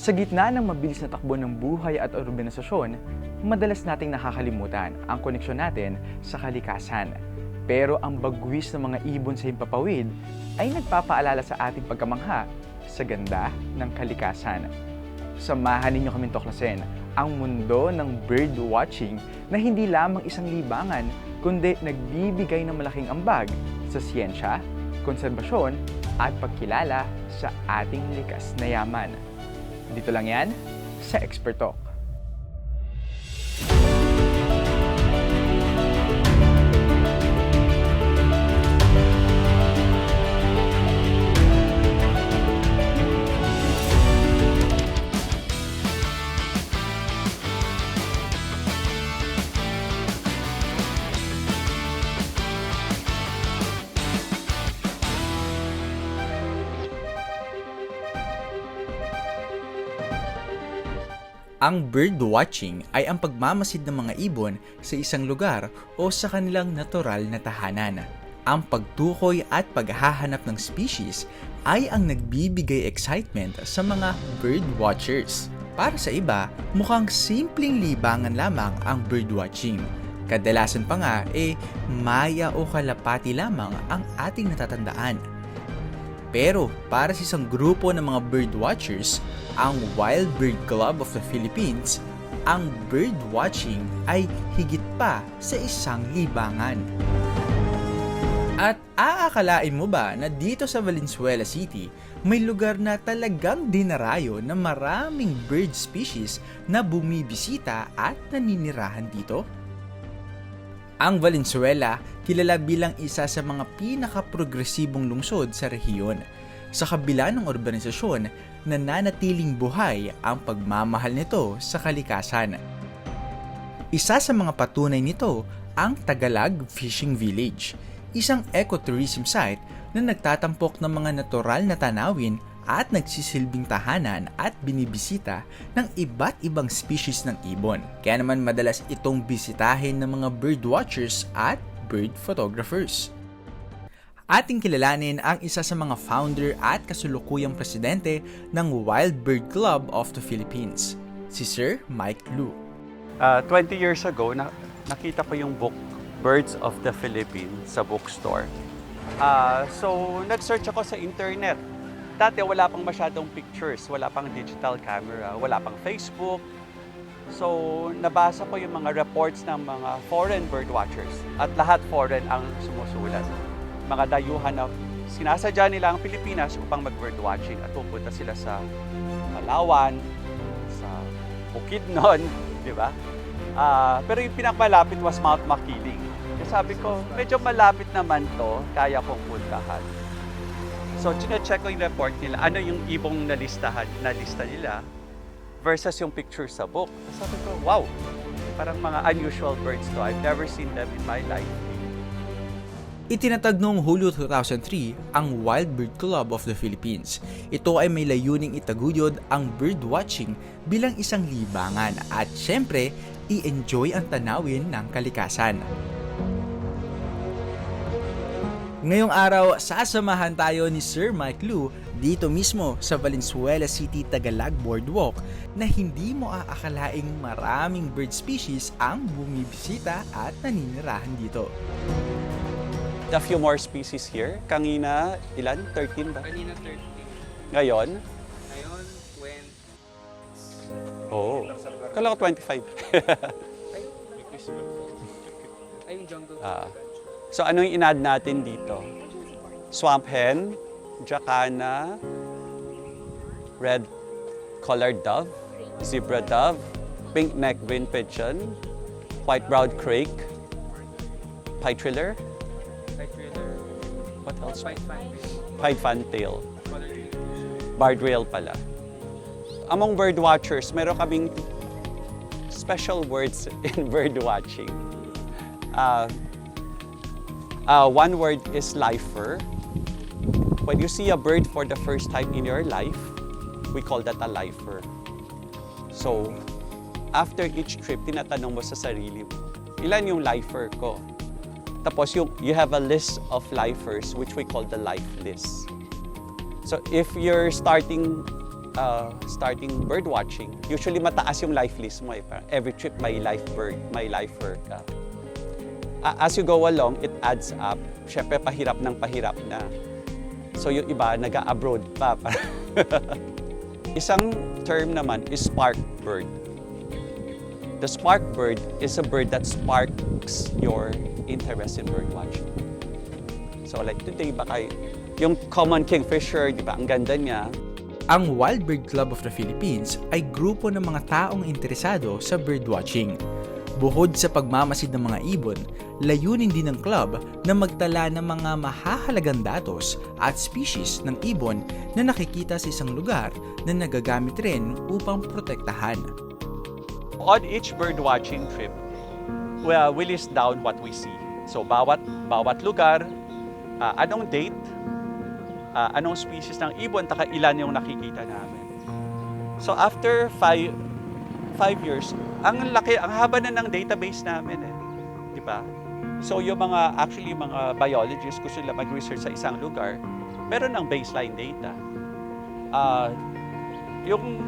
Sa gitna ng mabilis na takbo ng buhay at urbanisasyon, madalas nating nakakalimutan ang koneksyon natin sa kalikasan. Pero ang bagwis ng mga ibon sa himpapawid ay nagpapaalala sa ating pagkamangha sa ganda ng kalikasan. Samahan ninyo kaming tuklasin ang mundo ng bird watching na hindi lamang isang libangan kundi nagbibigay ng malaking ambag sa siyensya, konserbasyon at pagkilala sa ating likas na yaman. Dito lang yan sa Expert Talk. Ang birdwatching ay ang pagmamasid ng mga ibon sa isang lugar o sa kanilang natural na tahanan. Ang pagtukoy at paghahanap ng species ay ang nagbibigay excitement sa mga birdwatchers. Para sa iba, mukhang simpleng libangan lamang ang birdwatching. Kadalasan pa nga, eh, maya o kalapati lamang ang ating natatandaan. Pero para sa isang grupo ng mga birdwatchers, ang Wild Bird Club of the Philippines, ang birdwatching ay higit pa sa isang libangan. At aakalain mo ba na dito sa Valenzuela City, may lugar na talagang dinarayo ng maraming bird species na bumibisita at naninirahan dito? Ang Valenzuela kilala bilang isa sa mga pinaka-progresibong lungsod sa rehiyon. Sa kabila ng urbanisasyon, nananatiling buhay ang pagmamahal nito sa kalikasan. Isa sa mga patunay nito ang Tagalog Fishing Village, isang ecotourism site na nagtatampok ng mga natural na tanawin at nagsisilbing tahanan at binibisita ng iba't ibang species ng ibon. Kaya naman madalas itong bisitahin ng mga birdwatchers at bird photographers. Ating kilalanin ang isa sa mga founder at kasulukuyang presidente ng Wild Bird Club of the Philippines, si Sir Mike Lu. Uh, 20 years ago, na, nakita ko yung book Birds of the Philippines sa bookstore. Ah, so, nag-search ako sa internet. Dati wala pang masyadong pictures, wala pang digital camera, wala pang Facebook. So, nabasa ko yung mga reports ng mga foreign bird watchers at lahat foreign ang sumusulat. Mga dayuhan na sinasadya nila ang Pilipinas upang mag-bird watching at pupunta sila sa Palawan, sa Bukidnon, di ba? Ah, pero yung pinakamalapit was Mount Makiling. Kaya sabi ko, medyo malapit naman to, kaya kong puntahan. So, chine-check ko yung report nila, ano yung ibong nalistahan, nalista nila versus yung picture sa book. Sabi ko, wow, parang mga unusual birds to. I've never seen them in my life. Itinatag noong Hulyo 2003 ang Wild Bird Club of the Philippines. Ito ay may layuning itaguyod ang birdwatching bilang isang libangan at syempre, i-enjoy ang tanawin ng kalikasan. Ngayong araw, sasamahan tayo ni Sir Mike Lu dito mismo sa Valenzuela City Tagalog Boardwalk na hindi mo aakalaing maraming bird species ang bumibisita at naninirahan dito. A few more species here. Kanina, ilan? 13 ba? Kanina 30. Ngayon? Ngayon, 20. Oo. Oh. Kala ko 25. Ay, may Christmas. Ay, yung jungle. Ah. So, ano yung inad natin dito? Swamp hen, jacana, red collared dove, zebra dove, pink neck green pigeon, white-browed crake, pie-triller, Like thriller. what else? Pied fantail, Color green. barred rail pala. Among bird watchers, meron kaming special words in bird watching. Uh, uh, one word is lifer. When you see a bird for the first time in your life, we call that a lifer. So, after each trip, tinatanong mo sa sarili mo, ilan yung lifer ko? Tapos yung, you have a list of lifers which we call the life list. So if you're starting uh, starting bird watching, usually mataas yung life list mo eh. Every trip may life bird, may lifer ka. A- as you go along, it adds up. Siyempre, pahirap ng pahirap na. So yung iba, nag-abroad pa. Isang term naman is spark bird. The spark bird is a bird that sparks your interest in bird watching. So like today, baka yung common kingfisher, di ba, ang ganda niya. Ang Wild Bird Club of the Philippines ay grupo ng mga taong interesado sa birdwatching. Bukod sa pagmamasid ng mga ibon, layunin din ng club na magtala ng mga mahahalagang datos at species ng ibon na nakikita sa isang lugar na nagagamit rin upang protektahan. On each bird watching trip, well, we list down what we see. So bawat bawat lugar, ah, anong date, ah, anong species ng ibon, taka ilan yung nakikita namin. So after five, five years, ang laki, ang haba na ng database namin eh. Di ba? So yung mga, actually yung mga biologists, gusto nila mag-research sa isang lugar, meron ng baseline data. Ah, yung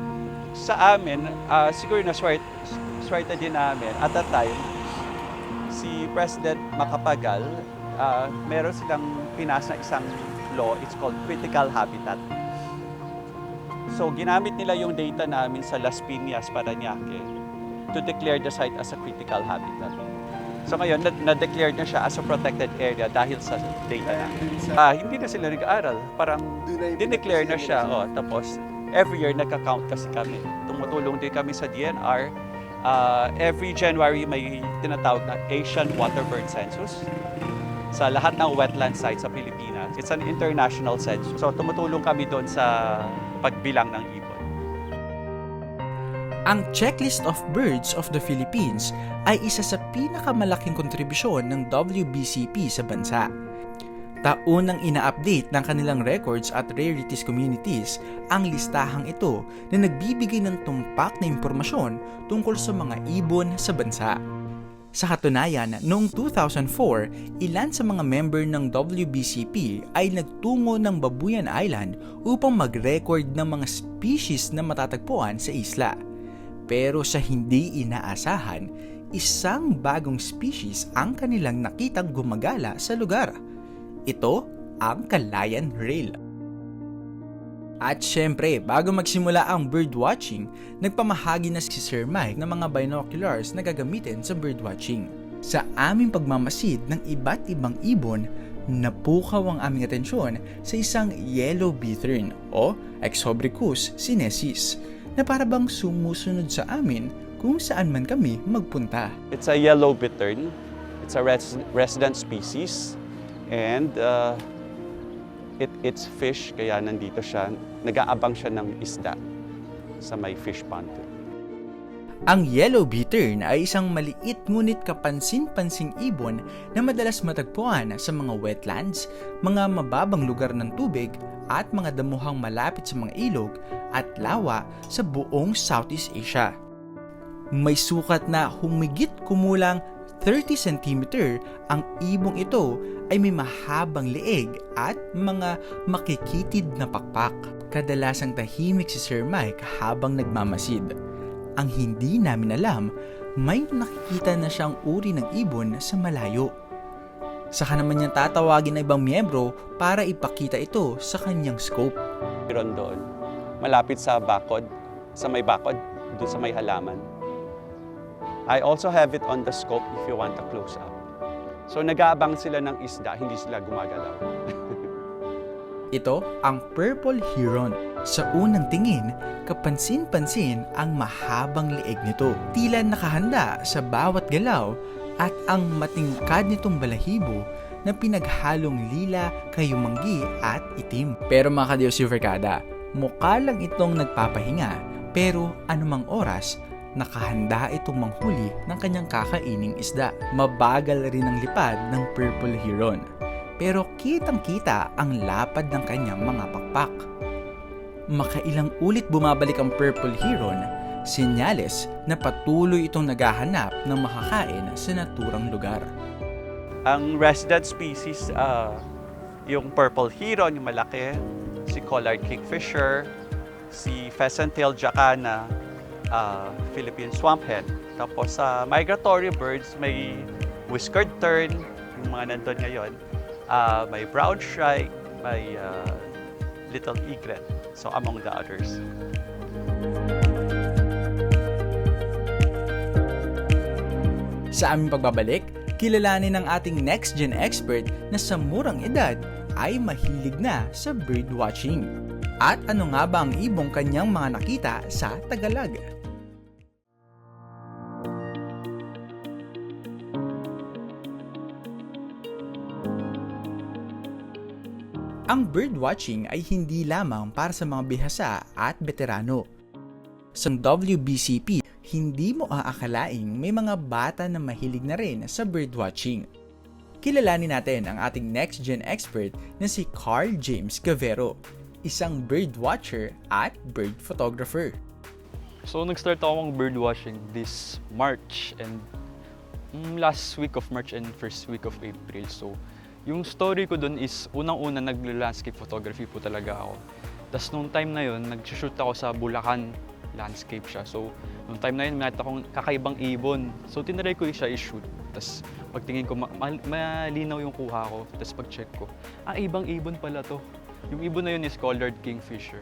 sa amin, ah, siguro na swerte, swerte din namin, at that time, si President Macapagal, ah, meron silang pinas na isang law, it's called Critical Habitat. So, ginamit nila yung data namin sa Las Piñas, Parañaque to declare the site as a critical habitat. So ngayon, na- na-declare na siya as a protected area dahil sa data namin. Ah, hindi na sila nag-aaral. Parang dineclare na siya. Oh, tapos, every year nagka-count kasi kami. Tumutulong din kami sa DNR. Ah, every January may tinatawag na Asian Waterbird Census sa lahat ng wetland sites sa Pilipinas. It's an international census. So tumutulong kami doon sa pagbilang ng ibon. Ang Checklist of Birds of the Philippines ay isa sa pinakamalaking kontribusyon ng WBCP sa bansa. Taunang ina-update ng kanilang records at rarities communities ang listahang ito na nagbibigay ng tumpak na impormasyon tungkol sa mga ibon sa bansa. Sa katunayan, noong 2004, ilan sa mga member ng WBCP ay nagtungo ng Babuyan Island upang mag-record ng mga species na matatagpuan sa isla. Pero sa hindi inaasahan, isang bagong species ang kanilang nakitang gumagala sa lugar. Ito ang Kalayan Rail. At syempre, bago magsimula ang birdwatching, nagpamahagi na si Sir Mike ng mga binoculars na gagamitin sa birdwatching. Sa aming pagmamasid ng iba't ibang ibon, napukaw ang aming atensyon sa isang yellow bittern o Exobricus sinensis na parabang sumusunod sa amin kung saan man kami magpunta. It's a yellow bittern. It's a res- resident species. And uh, it, it's fish, kaya nandito siya. Nag-aabang siya ng isda sa may fish pond. Ang yellow bittern ay isang maliit ngunit kapansin-pansing ibon na madalas matagpuan sa mga wetlands, mga mababang lugar ng tubig at mga damuhang malapit sa mga ilog at lawa sa buong Southeast Asia. May sukat na humigit kumulang 30 cm ang ibong ito ay may mahabang leeg at mga makikitid na pakpak. Kadalasang tahimik si Sir Mike habang nagmamasid. Ang hindi namin alam, may nakikita na siyang uri ng ibon sa malayo. Saka naman niyang tatawagin ng ibang miyembro para ipakita ito sa kanyang scope. Meron doon. Malapit sa bakod, sa may bakod, doon sa may halaman. I also have it on the scope if you want a close-up. So nag-aabang sila ng isda, hindi sila gumagalaw. Ito ang Purple Heron. Sa unang tingin, kapansin-pansin ang mahabang leeg nito. Tila nakahanda sa bawat galaw at ang matingkad nitong balahibo na pinaghalong lila, kayumanggi at itim. Pero mga kadiyos Verkada, mukha lang itong nagpapahinga pero anumang oras nakahanda itong manghuli ng kanyang kakaining isda. Mabagal rin ang lipad ng Purple Heron pero kitang-kita ang lapad ng kanyang mga pakpak. Makailang ulit bumabalik ang Purple Heron, senyales na patuloy itong naghahanap ng makakain sa naturang lugar. Ang resident species, ah, yung purple heron, yung malaki, si collared kingfisher, si pheasant-tailed jacana, ah, Philippine swamp hen. Tapos sa migratory birds, may whiskered tern, yung mga nandun ngayon. Ah, may brown shrike, may ah, little egret. So among the others. Sa aming pagbabalik, kilalanin ng ating next-gen expert na sa murang edad ay mahilig na sa birdwatching. At ano nga ba ang ibong kanyang mga nakita sa Tagalag? Ang birdwatching ay hindi lamang para sa mga bihasa at veterano. Sa WBCP, hindi mo aakalaing may mga bata na mahilig na rin sa birdwatching. Kilalanin natin ang ating next-gen expert na si Carl James Cavero, isang birdwatcher at bird photographer. So, nag-start ako ng birdwatching this March and mm, last week of March and first week of April. So, yung story ko dun is unang-una nag-landscape photography po talaga ako. Tapos nung time na yun, nag-shoot ako sa Bulacan landscape siya. So, nung time na yun, nakita akong kakaibang ibon. So, tinry ko siya i-shoot. Tapos, pagtingin ko, ma- ma- malinaw yung kuha ko. Tapos, pag-check ko, ah, ibang ibon pala to. Yung ibon na yun is collared kingfisher.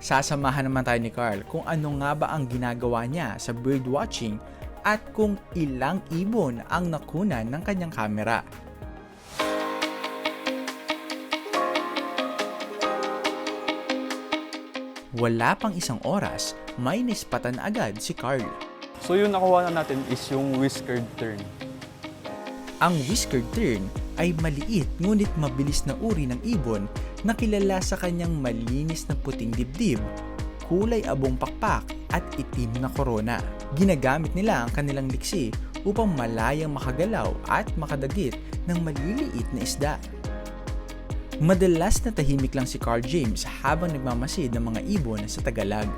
Sasamahan naman tayo ni Carl kung ano nga ba ang ginagawa niya sa birdwatching at kung ilang ibon ang nakunan ng kanyang kamera. Wala pang isang oras, may nispatan agad si Carl. So, yung nakuha na natin is yung whiskered tern. Ang whiskered tern ay maliit ngunit mabilis na uri ng ibon na kilala sa kanyang malinis na puting dibdib, kulay abong pakpak at itim na korona. Ginagamit nila ang kanilang liksi upang malayang makagalaw at makadagit ng maliliit na isda. Madalas na tahimik lang si Carl James habang nagmamasid ng mga ibon sa Tagalag.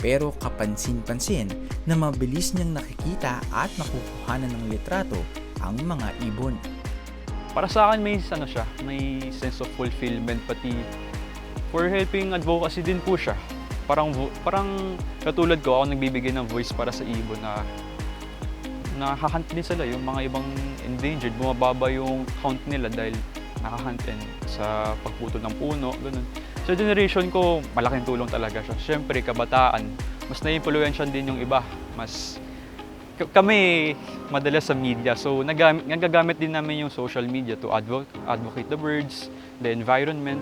Pero kapansin-pansin na mabilis niyang nakikita at nakukuhanan ng litrato ang mga ibon. para sa akin may ano siya, may sense of fulfillment pati for helping advocacy din po siya. Parang parang katulad ko ako nagbibigay ng voice para sa ibon na nakahunt din sila yung mga ibang endangered, bumababa yung count nila dahil nakahunt and sa pagputol ng puno, ganun. Sa generation ko, malaking tulong talaga siya. Siyempre, kabataan, mas na-influensyan din yung iba. Mas K- kami madalas sa media. So nagamit, nagagamit din namin yung social media to advo- advocate the birds, the environment.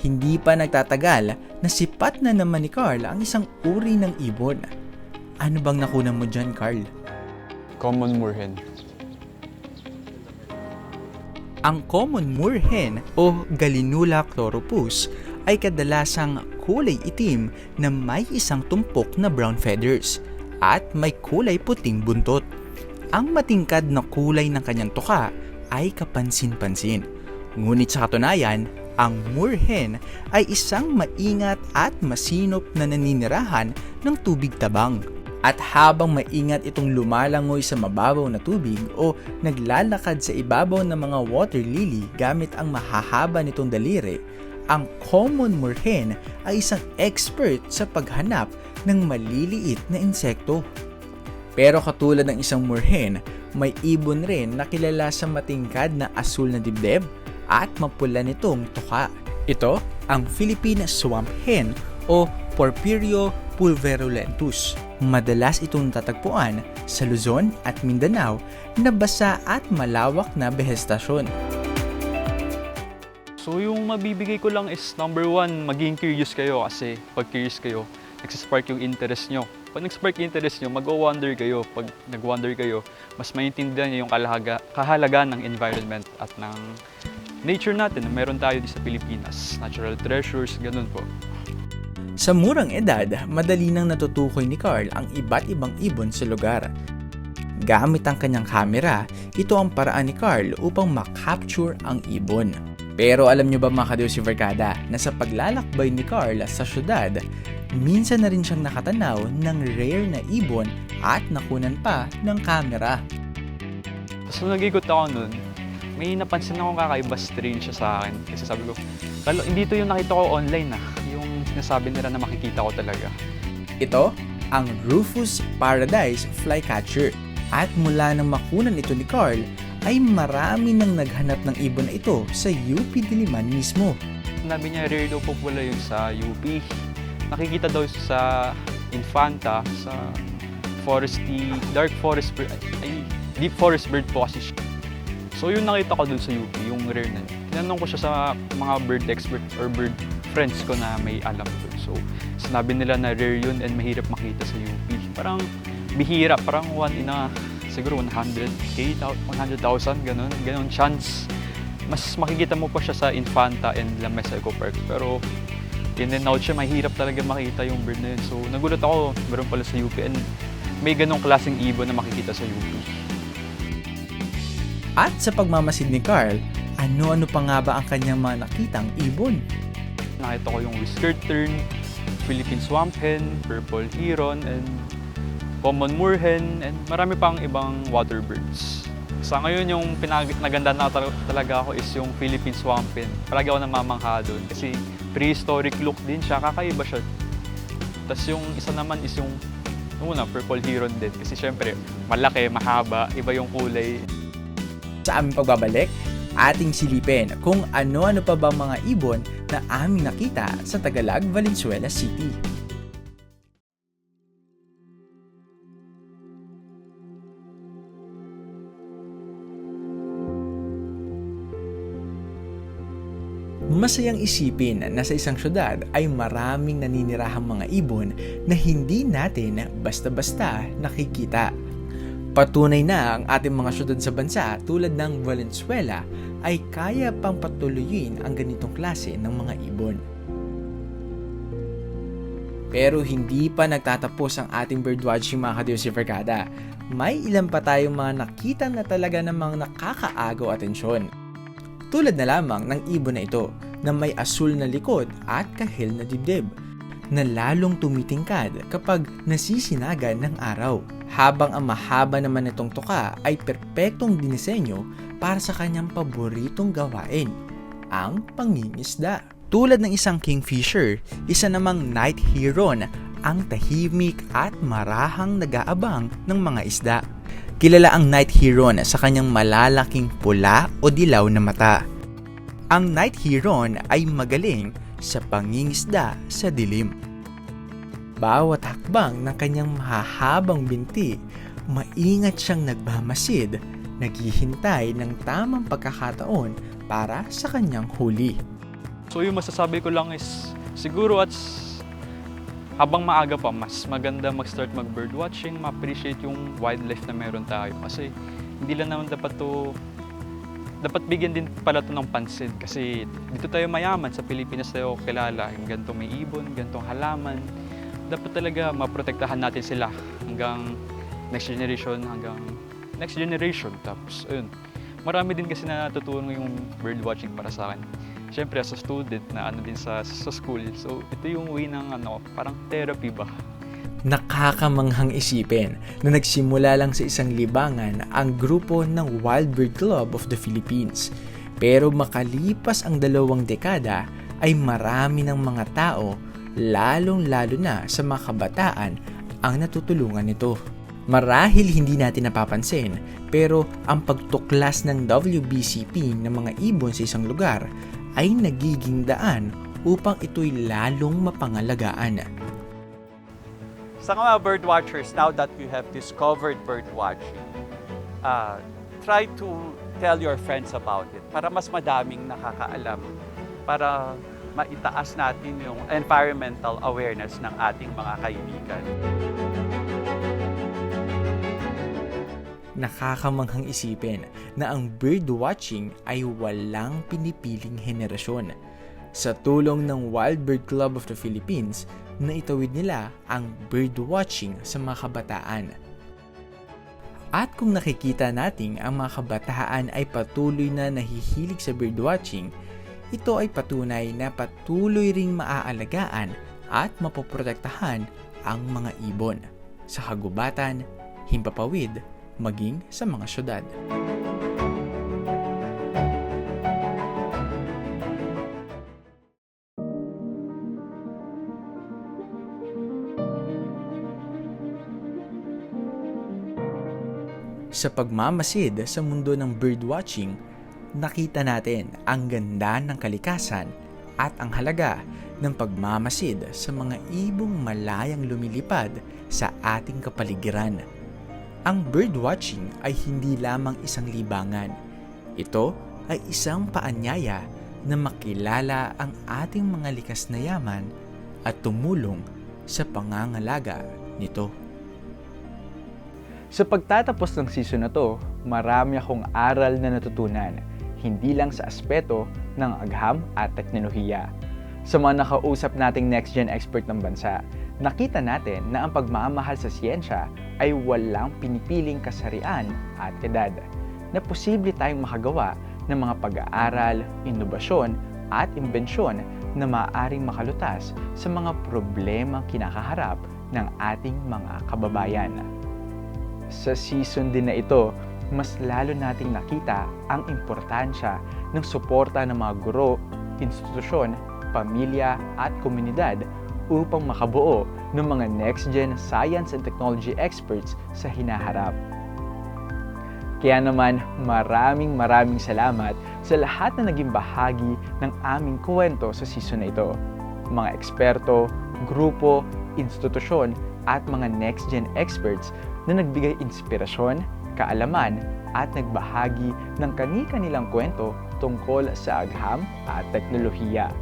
Hindi pa nagtatagal, nasipat na naman ni Carl ang isang uri ng ibon. Ano bang nakunan mo dyan, Carl? Common moorhen. Ang common moorhen o Galinula chloropus ay kadalasang kulay itim na may isang tumpok na brown feathers at may kulay puting buntot. Ang matingkad na kulay ng kanyang tuka ay kapansin-pansin. Ngunit sa katunayan, ang moorhen ay isang maingat at masinop na naninirahan ng tubig tabang. At habang maingat itong lumalangoy sa mababaw na tubig o naglalakad sa ibabaw ng mga water lily gamit ang mahahaba nitong daliri, ang common moorhen ay isang expert sa paghanap ng maliliit na insekto. Pero katulad ng isang moorhen, may ibon rin na kilala sa matingkad na asul na dibdib at mapula nitong tuka. Ito ang Philippine swamp hen o Porphyrio pulverulentus. Madalas itong tatagpuan sa Luzon at Mindanao na basa at malawak na behestasyon. So yung mabibigay ko lang is number one, maging curious kayo kasi pag curious kayo, nagsispark yung interest nyo. Pag nag-spark yung interest nyo, mag-wonder kayo. Pag nag-wonder kayo, mas maintindihan nyo yung kalahaga, kahalaga ng environment at ng nature natin na meron tayo di sa Pilipinas. Natural treasures, ganun po. Sa murang edad, madali nang natutukoy ni Carl ang iba't ibang ibon sa lugar. Gamit ang kanyang kamera, ito ang paraan ni Carl upang makapture ang ibon. Pero alam nyo ba mga kadeyo si Vergada na sa paglalakbay ni Carl sa syudad, minsan na rin siyang nakatanaw ng rare na ibon at nakunan pa ng kamera. Tapos nung nag-ikot ako nun, may napansin akong kakaiba strange siya sa akin. Kasi sabi ko, "Kalo- hindi to yung nakita ko online ah. Sinasabi nila na makikita ko talaga. Ito ang Rufus Paradise Flycatcher. At mula nang makunan ito ni Carl, ay marami nang naghanap ng ibon na ito sa UP Diliman mismo. Sinabi niya rare daw po pala yun sa UP. Nakikita daw sa Infanta, sa foresty, dark forest bird, ay, deep forest bird po kasi siya. So yun nakita ko dun sa UP, yung rare na yun. Tinanong ko siya sa mga bird expert or bird friends ko na may alam dun. So sinabi nila na rare yun and mahirap makita sa UP. Parang bihira, parang one in a, siguro 100k, 100,000, ganun, ganun chance mas makikita mo pa siya sa Infanta and La Mesa Eco Park. Pero in and out siya, mahirap talaga makita yung bird na yun. So nagulat ako, meron pala sa UP and may ganong klaseng ibon na makikita sa UP. At sa pagmamasid ni Carl, ano-ano pa nga ba ang kanyang mga nakitang ibon? Nakita ko yung whiskered tern, Philippine swamp hen, purple heron, and common moorhen, and marami pang ibang water birds. Sa ngayon, yung pinaganda na tal- talaga ako is yung Philippine swamp hen. Palagi ako namamangha doon kasi prehistoric look din siya, kakaiba siya. Tapos yung isa naman is yung una, purple heron din. Kasi syempre, malaki, mahaba, iba yung kulay. Sa aming pagbabalik, ating silipin kung ano-ano pa ba mga ibon na aming nakita sa Tagalog, Valenzuela City. Masayang isipin na sa isang syudad ay maraming naninirahang mga ibon na hindi natin basta-basta nakikita. Patunay na ang ating mga syudad sa bansa tulad ng Valenzuela ay kaya pang patuloyin ang ganitong klase ng mga ibon. Pero hindi pa nagtatapos ang ating birdwatching mga kadiyos si Vergada. May ilan pa tayong mga nakita na talaga namang nakakaagaw atensyon. Tulad na lamang ng ibon na ito na may asul na likod at kahil na dibdib na lalong tumitingkad kapag nasisinagan ng araw. Habang ang mahaba naman nitong tuka ay perpektong dinisenyo para sa kanyang paboritong gawain, ang pangingisda. Tulad ng isang kingfisher, isa namang night heron ang tahimik at marahang nag-aabang ng mga isda. Kilala ang night heron sa kanyang malalaking pula o dilaw na mata. Ang night heron ay magaling sa pangingisda sa dilim. Bawat hakbang ng kanyang mahahabang binti, maingat siyang nagmamasid, naghihintay ng tamang pagkakataon para sa kanyang huli. So yung masasabi ko lang is siguro at habang maaga pa mas maganda mag-start mag birdwatching, ma-appreciate yung wildlife na meron tayo kasi hindi lang naman dapat to dapat bigyan din pala to ng pansin kasi dito tayo mayaman sa Pilipinas tayo kilala yung may ibon, gantong halaman dapat talaga maprotektahan natin sila hanggang next generation hanggang next generation tapos ayun marami din kasi na natutunan yung birdwatching para sa akin Siyempre, as a student na ano din sa, sa school. So, ito yung way ng ano, parang therapy ba? Nakakamanghang isipin na nagsimula lang sa isang libangan ang grupo ng Wild Bird Club of the Philippines. Pero makalipas ang dalawang dekada ay marami ng mga tao, lalong-lalo na sa mga kabataan, ang natutulungan nito. Marahil hindi natin napapansin, pero ang pagtuklas ng WBCP ng mga ibon sa isang lugar ay nagiging daan upang ito'y lalong mapangalagaan. Sa mga bird watchers, now that you have discovered bird watching, uh, try to tell your friends about it para mas madaming nakakaalam para maitaas natin yung environmental awareness ng ating mga kaibigan. Nakakamanghang isipin na ang birdwatching ay walang pinipiling henerasyon. Sa tulong ng Wild Bird Club of the Philippines, naitawid nila ang birdwatching sa mga kabataan. At kung nakikita nating ang mga kabataan ay patuloy na nahihilig sa birdwatching, ito ay patunay na patuloy ring maaalagaan at mapoprotektahan ang mga ibon sa kagubatan, himpapawid, maging sa mga syudad. Sa pagmamasid sa mundo ng birdwatching, nakita natin ang ganda ng kalikasan at ang halaga ng pagmamasid sa mga ibong malayang lumilipad sa ating kapaligiran. Ang birdwatching ay hindi lamang isang libangan. Ito ay isang paanyaya na makilala ang ating mga likas na yaman at tumulong sa pangangalaga nito. Sa pagtatapos ng season na to, marami akong aral na natutunan, hindi lang sa aspeto ng agham at teknolohiya. Sa mga nakausap nating next-gen expert ng bansa, nakita natin na ang pagmamahal sa siyensya ay walang pinipiling kasarian at edad, na posible tayong makagawa ng mga pag-aaral, inobasyon at imbensyon na maaaring makalutas sa mga problemang kinakaharap ng ating mga kababayan. Sa season din na ito, mas lalo nating nakita ang importansya ng suporta ng mga guro, institusyon, pamilya at komunidad upang makabuo ng mga next-gen science and technology experts sa hinaharap. Kaya naman, maraming maraming salamat sa lahat na naging bahagi ng aming kwento sa season na ito. Mga eksperto, grupo, institusyon, at mga next-gen experts na nagbigay inspirasyon, kaalaman, at nagbahagi ng kani-kanilang kwento tungkol sa agham at teknolohiya.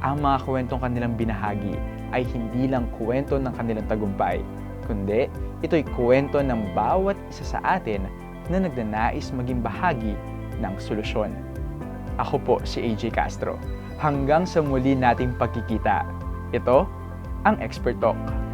Ang mga kwentong kanilang binahagi ay hindi lang kwento ng kanilang tagumpay, kundi ito'y kwento ng bawat isa sa atin na nagnanais maging bahagi ng solusyon. Ako po si AJ Castro. Hanggang sa muli nating pagkikita. Ito ang Expert Talk.